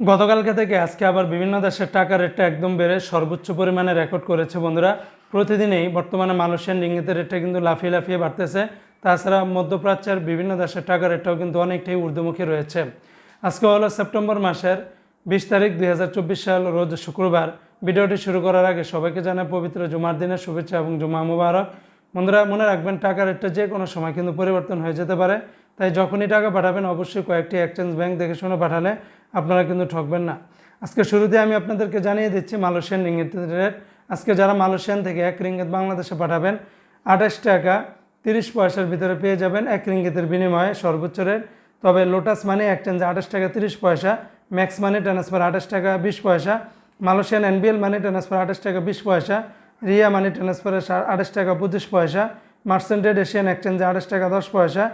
গতকালকে থেকে আজকে আবার বিভিন্ন দেশের টাকা রেটটা একদম বেড়ে সর্বোচ্চ পরিমাণে রেকর্ড করেছে বন্ধুরা। প্রতিদিনই বর্তমানে মালয়েশিয়ান রিঙ্গিতের রেটটা কিন্তু লাফিয়ে লাফিয়ে বাড়তেছে। তাছাড়া মধ্যপ্রাচ্যের বিভিন্ন দেশের টাকা রেটটাও কিন্তু অনেকটাই ঊর্ধ্বমুখী রয়েছে। আজকে হলো সেপ্টেম্বর মাসের বিশ তারিখ দুই হাজার চব্বিশ সাল, রোজ শুক্রবার। ভিডিওটি শুরু করার আগে সবাইকে জানাই পবিত্র জুমার দিনের শুভেচ্ছা এবং জুমা মুবারক। বন্ধুরা, মনে রাখবেন টাকা রেটটা যে কোনো সময় কিন্তু পরিবর্তন হয়ে যেতে পারে। তাই যখনই টাকা পাঠাবেন, অবশ্যই কয়েকটি এক্সচেঞ্জ ব্যাংক দেখে শুনে পাঠালে আপনারা কিন্তু ঠকবেন না। আজকে শুরুতে আমি আপনাদেরকে জানিয়ে দিচ্ছি মালয়েশিয়ান রিঙ্গিত রেট আজকে যারা মালয়েশিয়ান থেকে এক রিঙ্গিত বাংলাদেশে পাঠাবেন, আঠাশ টাকা তিরিশ পয়সার ভিতরে পেয়ে যাবেন এক রিঙ্গিতের বিনিময়ে সর্বোচ্চ রেট। তবে লোটাস মানি এক্সচেঞ্জে আঠাশ টাকা তিরিশ পয়সা, ম্যাক্স মানি ট্রান্সফার আঠাশ টাকা বিশ পয়সা, মালয়েশিয়ান এনবিএল মানি ট্রান্সফার আঠাশ টাকা বিশ পয়সা, রিয়া মানি ট্রান্সফারে আঠাশ টাকা পঁচিশ পয়সা, মার্সেন্টেড এশিয়ান এক্সচেঞ্জে আঠাশ টাকা দশ পয়সা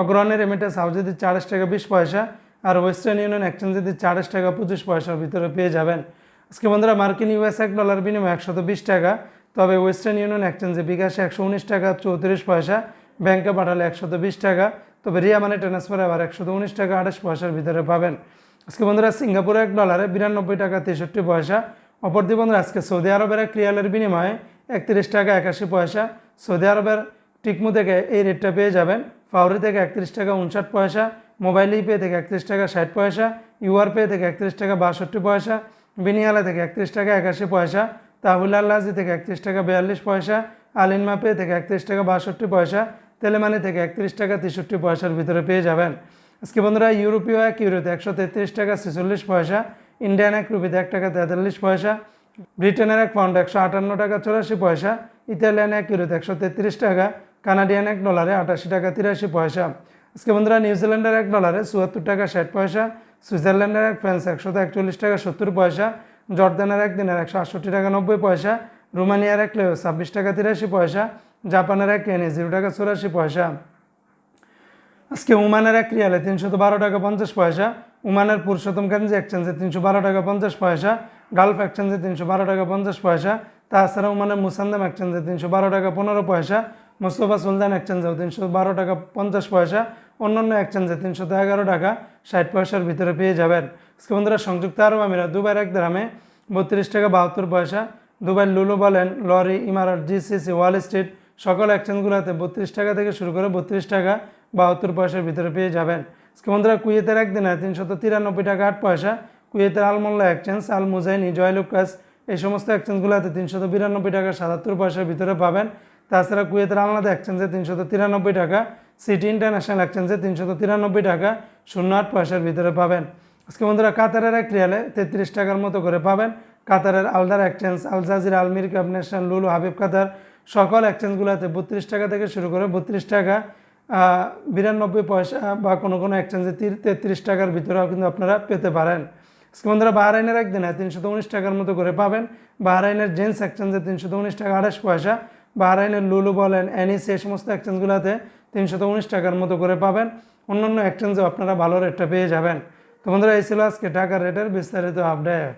অগ্রহণের রেমিটেন্স হাউসে দিচ্ছে আঠাশ টাকা বিশ পয়সা আর ওয়েস্টার্ন ইউনিয়ন এক্সচেঞ্জে দিচ্ছে আঠাশ টাকা, পঁচিশ পয়সার ভিতরে পেয়ে যাবেন। আজকে বন্ধুরা, মার্কিন ইউএস এক ডলার বিনিময় একশত বিশ টাকা, তবে ওয়েস্টার্ন ইউনিয়ন এক্সচেঞ্জে বিকাশে একশো উনিশ টাকা, চৌত্রিশ পয়সা, ব্যাংকে পাঠালে একশত বিশ টাকা, তবে রিয়া মানে ট্রান্সফারে আবার একশত উনিশ টাকা আঠাশ পয়সার ভিতরে পাবেন। আজকে বন্ধুরা, সিঙ্গাপুরে এক ডলারে বিরানব্বই টাকা, তেষট্টি পয়সা অপরদি বন্ধুরা, আজকে সৌদি আরবের এক রিয়ালের বিনিময়ে একত্রিশ টাকা, একাশি পয়সা, সৌদি আরবের টিকমু থেকে এই রেটটা পেয়ে যাবেন। ফাউরি থেকে একত্রিশ টাকা, উনষাট পয়সা মোবাইল পে থেকে একত্রিশ টাকা ষাট পয়সা ইউআর পে থেকে একত্রিশ টাকা বাষট্টি পয়সা, বিনিয়ালা থেকে একত্রিশ টাকা একাশি পয়সা, তাহুল আল্লাজি থেকে একত্রিশ টাকা বিয়াল্লিশ পয়সা আলিনমা পে থেকে একত্রিশ টাকা বাষট্টি পয়সা, তেলেমানি থেকে একত্রিশ টাকা তেষট্টি পয়সার ভিতরে পেয়ে যাবেন। আজকে বন্ধুরা, ইউরোপীয় এক ইউরোতে একশো তেত্রিশ টাকা ছেচল্লিশ পয়সা, ইন্ডিয়ান এক রুপিতে এক টাকা তেতাল্লিশ পয়সা, ব্রিটেনের এক পাউন্ড একশো আটান্ন টাকা চৌরাশি পয়সা, ইতালিয়ান এক ইউরোতে একশো তেত্রিশ টাকা, কানাডিয়ান এক ডলারে আটাশি টাকা তিরাশি পয়সা। আজকে বন্ধুরা নিউজিল্যান্ডের এক ডলারে চুয়াত্তর টাকা ষাট পয়সা, সুইজারল্যান্ডের এক ফ্রান্স একশো একচল্লিশ টাকা সত্তর পয়সা, জর্দানের এক দিনের একশো আটষট্টি টাকা নব্বই পয়সা, রোমানিয়ার এক লেও ছাব্বিশ টাকা তিরাশি পয়সা, জাপানের এক কেনে জিরো টাকা চুরাশি পয়সা। আজকে উমানের এক রিয়ালে তিনশত বারো টাকা পঞ্চাশ পয়সা উমানের পুরুষোত্তম কাঞ্জি এক্সচেঞ্জে তিনশো বারো টাকা পঞ্চাশ পয়সা গালফ এক্সচেঞ্জে তিনশো বারো টাকা পঞ্চাশ পয়সা, তাছাড়া উমানের মুসান্দাম এক্সচেঞ্জে তিনশো বারো টাকা পনেরো পয়সা, মোস্তফা সুলতান এক্সচেঞ্জেও তিনশো বারো টাকা পঞ্চাশ পয়সা অন্যান্য এক্সচেঞ্জে তিনশত এগারো টাকা ষাট পয়সার ভিতরে পেয়ে যাবেন। আজকে বন্ধুরা, সংযুক্ত আরব আমিরাত দুবার এক গ্রামে বত্রিশ টাকা বাহাত্তর পয়সা দুবাই লুলু বলেন, লরি, ইমারত, জিসিসি, ওয়াল স্ট্রিট সকল এক্সচেঞ্জগুলোতে বত্রিশ টাকা থেকে শুরু করে বত্রিশ টাকা বাহাত্তর পয়সার ভিতরে পেয়ে যাবেন। আজকে বন্ধুরা, কুয়েতের একদিনে তিনশত তিরানব্বই টাকা আট পয়সা, কুয়েতের আলমোল্লা এক্সচেঞ্জ আল মুজাইনি জয়লুকাস এই সমস্ত এক্সচেঞ্জগুলোতে তিনশত বিরানব্বই টাকা সাতাত্তর পয়সার ভিতরে পাবেন। তাছাড়া কুয়েতের আলনাদা এক্সচেঞ্জে তিনশত তিরানব্বই টাকা সিটি ইন্টারন্যাশনাল এক্সচেঞ্জে তিনশত তিরানব্বই টাকা শূন্য আট পয়সার ভিতরে পাবেন। আজকে বন্ধুরা, কাতারের এক রিয়ালে তেত্রিশ টাকার মতো করে পাবেন। কাতারের আলদার এক্সচেঞ্জ আল জাজির আলমির কাপ ন্যাশনাল লুলু, হাবিব কাতার সকল এক্সচেঞ্জগুলোতে বত্রিশ টাকা থেকে শুরু করে বত্রিশ টাকা বিরানব্বই পয়সা বা কোনো কোনো এক্সচেঞ্জে তেত্রিশ টাকার ভিতরেও কিন্তু আপনারা পেতে পারেন। আজকে বন্ধুরা, বাহরাইনের একদিনে তিনশো উনিশ টাকার মতো করে পাবেন। বাহরাইনের জেন্টস এক্সচেঞ্জে তিনশো উনিশ টাকা আঠাশ পয়সা। বাহরাইনের লুলু বলেন, এনইসি, এই সমস্ত এক্সচেঞ্জগুলোতে তিনশো উনিশ টাকার মতো করে পাবেন। অন্যান্য এক্সচেঞ্জেও আপনারা ভালো রেটটা পেয়ে যাবেন। তো বন্ধুরা, এই ছিল আজকে টাকার রেটের বিস্তারিত আপডেট